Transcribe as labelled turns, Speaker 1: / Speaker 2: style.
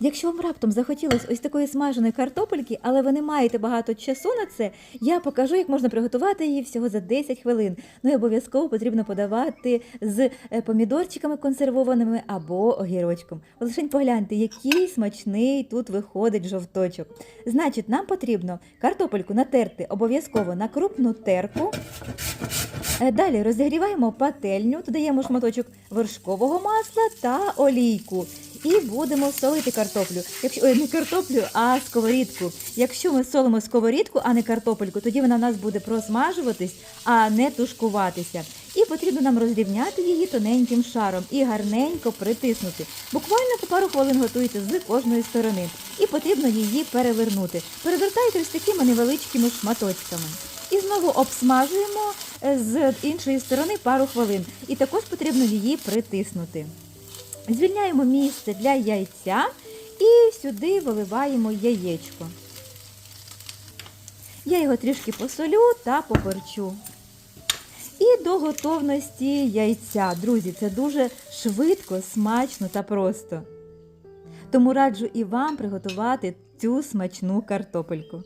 Speaker 1: Якщо вам раптом захотілося ось такої смаженої картопельки, але ви не маєте багато часу на це, я покажу, як можна приготувати її всього за 10 хвилин. Ну і обов'язково потрібно подавати з е, помідорчиками консервованими або огірочком. Ви Лишень погляньте, який смачний тут виходить жовточок. Значить, нам потрібно картопельку натерти обов'язково на крупну терку. Е, Далі розігріваємо пательню, додаємо шматочок вершкового масла та олійку. І будемо солити картоплю. Якщо ой, не картоплю, а сковорідку. Якщо ми солимо сковорідку, а не картопельку, тоді вона в нас буде просмажуватись, а не тушкуватися. І потрібно нам розрівняти її тоненьким шаром і гарненько притиснути. Буквально по пару хвилин готується з кожної сторони. І потрібно її перевернути. Перевертайте ось такими невеличкими шматочками. І знову обсмажуємо е, з іншої сторони пару хвилин. І також потрібно її притиснути. Звільняємо місце для яйця і сюди виливаємо яєчко. Я його трішки посолю та поперчу. І до готовності яйця. Друзі, це дуже швидко, смачно та просто. Тому раджу і вам приготувати цю смачну картопельку.